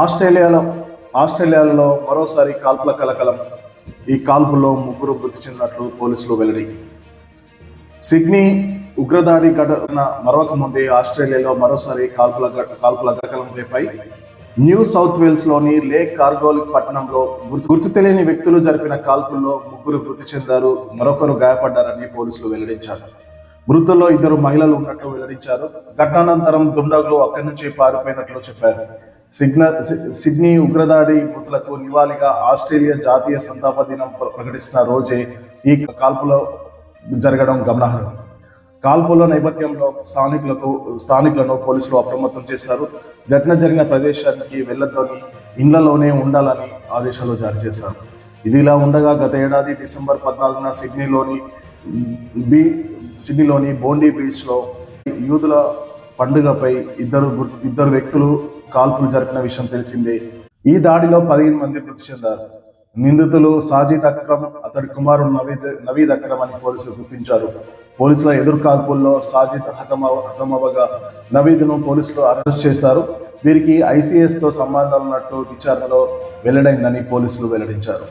ఆస్ట్రేలియాలో ఆస్ట్రేలియాలో మరోసారి కాల్పుల కలకలం. ఈ కాల్పుల్లో ముగ్గురు మృతి చెందినట్లు పోలీసులు వెల్లడి. సిడ్నీ ఉగ్రదాడి ఘటన మరొక ముందే ఆస్ట్రేలియాలో మరోసారి కాల్పుల కాల్పుల కలకలం న్యూ సౌత్ వేల్స్లోని లేక్ కార్గోల్ పట్టణంలో గుర్తు గుర్తు తెలియని వ్యక్తులు జరిపిన కాల్పుల్లో ముగ్గురు మృతి చెందారు మరొకరు గాయపడ్డారని పోలీసులు వెల్లడించారు. మృతుల్లో ఇద్దరు మహిళలు ఉన్నట్లు వెల్లడించారు. ఘటనానంతరం దుండగులు అక్కడి నుంచి పారిపోయినట్లు చెప్పారు. సిగ్న సి- సిడ్నీ ఉగ్రదాడి మృతులకు నివాళిగా ఆస్ట్రేలియా జాతీయ సంతాప దినం ప్ర- ప్రకటిస్తున్న రోజే ఈ కాల్పులో జరగడం గమనార్హం. కాల్పుల నేపథ్యంలో స్థానికులకు స్థానికులను పోలీసులు అప్రమత్తం చేశారు. ఘటన జరిగిన ప్రదేశానికి వెళ్ళొద్దని ఇండ్లలోనే ఉండాలని ఆదేశాలు జారీ చేశారు. ఇదిలా ఉండగా గత ఏడాది డిసెంబర్ పద్నాలుగున సిడ్నీలోని బీ సిడ్నీలోని బోండీ బీచ్లో యూదుల పండుగపై ఇద్దరు ఇద్దరు వ్యక్తులు కాల్పులు జరిపిన విషయం తెలిసిందే. ఈ దాడిలో పదిహేను మంది మృతి చెందారు. నిందితులు సాజిద్ అక్రమ్ అతడి కుమారుడు నవీద్ నవీద్ అక్రమ్ అని పోలీసులు గుర్తించారు. పోలీసుల ఎదురు కాల్పుల్లో సాజిద్ హతమ హతమవగా నవీద్ను పోలీసులు అరెస్ట్ చేశారు. వీరికి ఐసీఎస్తో సంబంధాలు ఉన్నట్టు విచారణలో వెల్లడైందని పోలీసులు వెల్లడించారు.